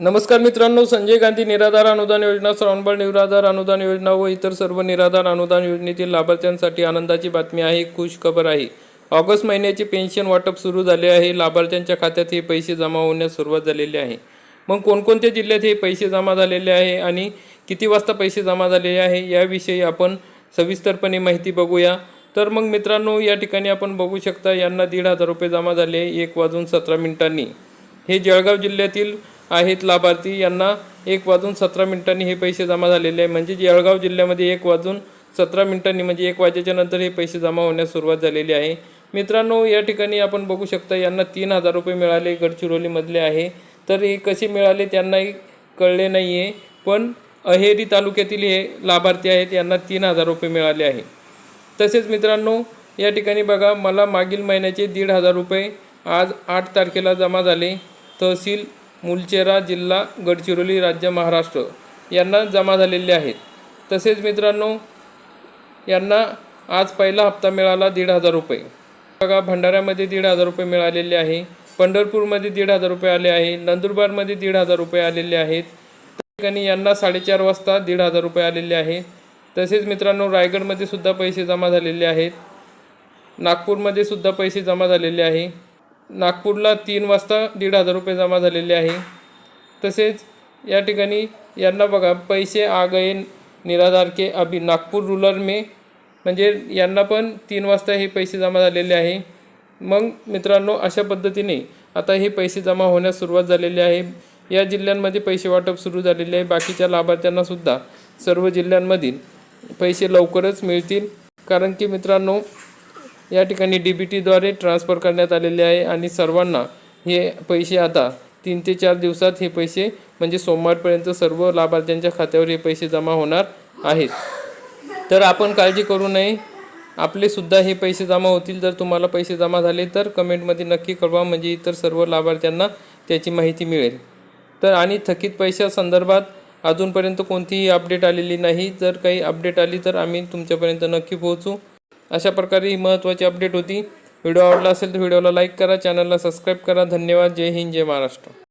नमस्कार मित्रांनो संजय गांधी निराधार अनुदान योजना श्रावणबाळ निराधार अनुदान योजना व इतर सर्व निराधार अनुदान योजनेतील लाभार्थ्यांसाठी आनंदाची बातमी आहे खुश खबर आहे. ऑगस्ट महिन्याचे पेन्शन वाटप सुरू झाले आहे लाभार्थ्यांच्या खात्यात हे पैसे जमा होण्यास सुरुवात झालेली आहे. मग कोणकोणत्या जिल्ह्यात हे पैसे जमा झालेले आहे आणि किती वाजता पैसे जमा झालेले आहे याविषयी आपण सविस्तरपणे माहिती बघूया. तर मग मित्रांनो या ठिकाणी आपण बघू शकता यांना दीड हजार रुपये जमा झाले एक वाजून सतरा मिनिटांनी. हे जळगाव जिल्ह्यातील आहेत. लाभार्थी यांना एक वाजून सतरा मिनिटांनी हे पैसे जमा झालेले आहे. म्हणजे जळगाव जिल्ह्यामध्ये एक वाजून सतरा मिनिटांनी म्हणजे एक वाजेच्या नंतर हे पैसे जमा होण्यास सुरुवात झालेली आहे. मित्रांनो या ठिकाणी आपण बघू शकता यांना तीन हजार रुपये मिळाले. गडचिरोलीमधले आहे. तर हे कसे मिळाले त्यांनाही कळले नाही आहे पण अहेरी तालुक्यातील हे लाभार्थी आहेत यांना तीन हजार रुपये मिळाले आहे. तसेच मित्रांनो या ठिकाणी बघा मला मागील महिन्याचे दीड हजार रुपये आज आठ तारखेला जमा झाले. तहसील मुलचेरा जिल्हा गडचिरोली राज्य महाराष्ट्र यांना जमा झालेले आहेत. तसेच मित्रांनो यांना आज पहिला हप्ता मिळाला दीड हजार रुपये. बघा भंडाऱ्यामध्ये दीड हजार रुपये मिळालेले आहे. पंढरपूरमध्ये दीड हजार रुपये आले आहे. नंदुरबारमध्ये दीड हजार रुपये आलेले आहेत. त्या ठिकाणी यांना साडेचार वाजता दीड हजार रुपये आलेले आहे. तसेच मित्रांनो रायगडमध्ये सुद्धा पैसे जमा झालेले आहेत. नागपूरमध्ये सुद्धा पैसे जमा झालेले आहे. नागपूरला तीन वाजता दीड हजार रुपये जमा झालेले आहे. तसेच या ठिकाणी यांना बघा पैसे आ गए निराधार के अभि नागपूर रुरल मे म्हणजे यांना पण तीन वाजता हे पैसे जमा झालेले आहे. मग मित्रांनो अशा पद्धतीने आता हे पैसे जमा होण्यास सुरुवात झालेली आहे. या जिल्ह्यांमध्ये पैसे वाटप सुरू झालेले आहे. बाकीच्या लाभार्थ्यांनासुद्धा सर्व जिल्ह्यांमधील पैसे लवकरच मिळतील. कारण की मित्रांनो या ठिकाणी डी बी टीद्वारे ट्रान्सफर करण्यात आलेले आहे आणि सर्वांना हे पैसे आता तीन ते चार दिवसात हे पैसे म्हणजे सोमवारपर्यंत सर्व लाभार्थ्यांच्या खात्यावर हे पैसे जमा होणार आहेत. तर आपण काळजी करू नये. आपलेसुद्धा हे पैसे जमा होतील. जर तुम्हाला पैसे जमा झाले तर कमेंटमध्ये नक्की कळवा म्हणजे इतर सर्व लाभार्थ्यांना त्याची माहिती मिळेल. तर आणि थकीत पैशा संदर्भात अजूनपर्यंत कोणतीही अपडेट आलेली नाही. जर काही अपडेट आली तर आम्ही तुमच्यापर्यंत नक्की पोहोचू. अशा प्रकारे ही महत्त्वाची अपडेट होती. व्हिडिओ आवडला असेल तर व्हिडिओला लाईक करा चॅनलला सबस्क्राईब करा. धन्यवाद. जय हिंद जय महाराष्ट्र.